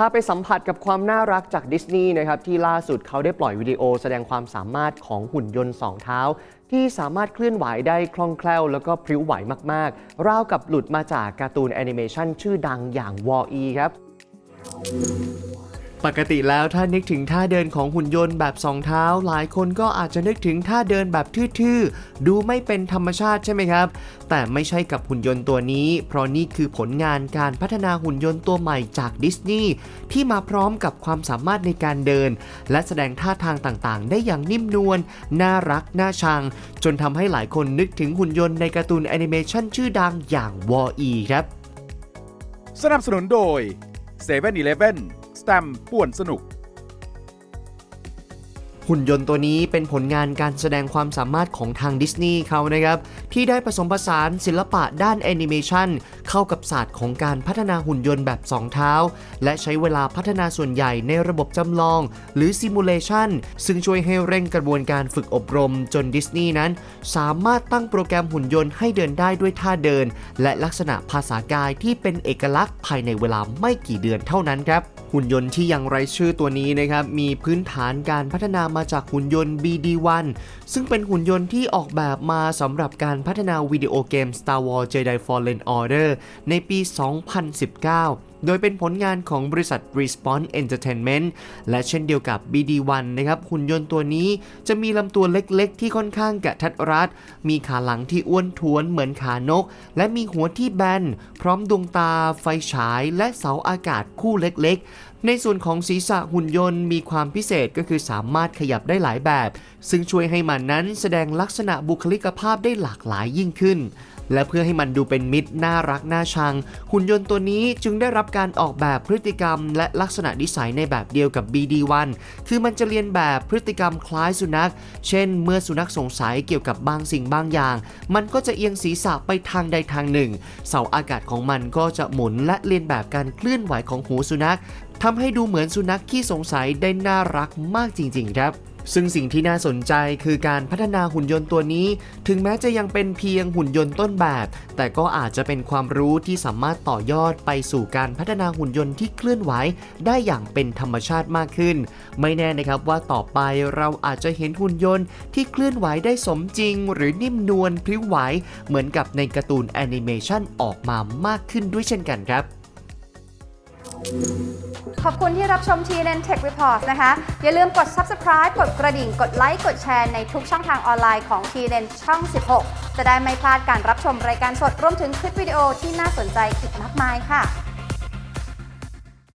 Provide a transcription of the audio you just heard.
พาไปสัมผัสกับความน่ารักจากดิสนีย์นะครับที่ล่าสุดเขาได้ปล่อยวิดีโอแสดงความสามารถของหุ่นยนต์สองเท้า ที่สามารถเคลื่อนไหวได้คล่องแคล่ว แล้วก็พริ้วไหวมากๆ ราวกับหลุดมาจากการ์ตูนแอนิเมชันชื่อดังอย่างวอลีครับ ปกติแล้วถ้านึกถึงท่าเดินของหุ่นยนต์แบบสองเท้า หลายคนก็อาจจะนึกถึงท่าเดินแบบทื่อๆ ดูไม่เป็นธรรมชาติใช่ไหมครับ แต่ไม่ใช่กับหุ่นยนต์ตัวนี้ เพราะนี่คือผลงานการพัฒนาหุ่นยนต์ตัวใหม่จากดิสนีย์ที่มาพร้อมกับความสามารถในการเดิน และแสดงท่าทางต่างๆ ได้อย่างนิ่มนวลน่ารักน่าชัง จนทำให้หลายคนนึกถึงหุ่นยนต์ในการ์ตูนแอนิเมชันชื่อดังอย่างวอ e ครับ สนับสนุนโดย7 e เ e ่ e อส แตมป่วนสนุก หุ่นยนต์ตัวนี้เป็นผลงานการแสดงความสามารถของทางดิสนีย์เขานะครับ ที่ได้ผสมผสานศิลปะด้านแอนิเมชันเข้ากับศาสตร์ของการพัฒนาหุ่นยนต์แบบ 2 เท้า และใช้เวลาพัฒนาส่วนใหญ่ในระบบจำลอง หรือซิมูเลชันซึ่งช่วยให้เร่งกระบวนการฝึกอบรมจนดิสนีย์นั้น สามารถตั้งโปรแกรมหุ่นยนต์ให้เดินได้ด้วยท่าเดิน และลักษณะภาษากายที่เป็นเอกลักษณ์ภายในเวลาไม่กี่เดือนเท่านั้นครับหุ่นยนต์ที่ยังไร้ชื่อตัวนี้นะครับมีพื้นฐานการพัฒนามาจากหุ่นยนต์ BD1 ซึ่งเป็นหุ่นยนต์ที่ออกแบบมาสำหรับการพัฒนาวิดีโอเกม Star Wars Jedi Fallen Order ในปี 2019โดยเป็นผลงานของบริษัท Respawn Entertainment และเช่นเดียวกับ BD1 นะครับ หุ่นยนต์ตัวนี้จะมีลำตัวเล็กๆ ที่ค่อนข้างกระทัดรัด มีขาหลังที่อ้วนท้วนเหมือนขานก และมีหัวที่แบน พร้อมดวงตา ไฟฉาย และเสาอากาศคู่เล็กๆในส่วนของศีรษะหุ่นยนต์มีความพิเศษก็คือสามารถขยับได้หลายแบบ ซึ่งช่วยให้มันนั้นแสดงลักษณะบุคลิกภาพได้หลากหลายยิ่งขึ้น และเพื่อให้มันดูเป็นมิตรน่ารักน่าชัง หุ่นยนต์ตัวนี้จึงได้รับการออกแบบพฤติกรรม และลักษณะนิสัยในแบบเดียวกับ BD1 คือมันจะเรียนแบบพฤติกรรมคล้ายสุนัข เช่น เมื่อสุนัขสงสัยเกี่ยวกับบางสิ่งบางอย่าง มันก็จะเอียงศีรษะไปทางใดทางหนึ่ง เสาอากาศของมันก็จะหมุนและเรียนแบบการเคลื่อนไหวของหูสุนัข ทำให้ดูเหมือนสุนัขขี้สงสัยได้น่ารักมากจริง ๆ ครับ ซึ่งสิ่งที่น่าสนใจคือการพัฒนาหุ่นยนต์ตัวนี้ ถึงแม้จะยังเป็นเพียงหุ่นยนต์ต้นแบบ แต่ก็อาจจะเป็นความรู้ที่สามารถต่อยอดไปสู่การพัฒนาหุ่นยนต์ที่เคลื่อนไหวได้อย่างเป็นธรรมชาติมากขึ้น ไม่แน่นะครับว่าต่อไปเราอาจจะเห็นหุ่นยนต์ที่เคลื่อนไหวได้สมจริง หรือนิ่มนวลพริ้วไหวเหมือนกับในการ์ตูนแอนิเมชันออกมามากขึ้นด้วยเช่นกันครับ ขอบคุณที่รับชม t n Tech Report นะคะ อย่าลืมกด subscribe กดกระดิ่ง กดไลค์ กดแชร์ในทุกช่องทางออนไลน์ของ t n ช่อง 16 จะได้ไม่พลาดการรับชมรายการสดรวมถึงคลิปวิดีโอที่น่าสนใจอีกมากมายค่ะ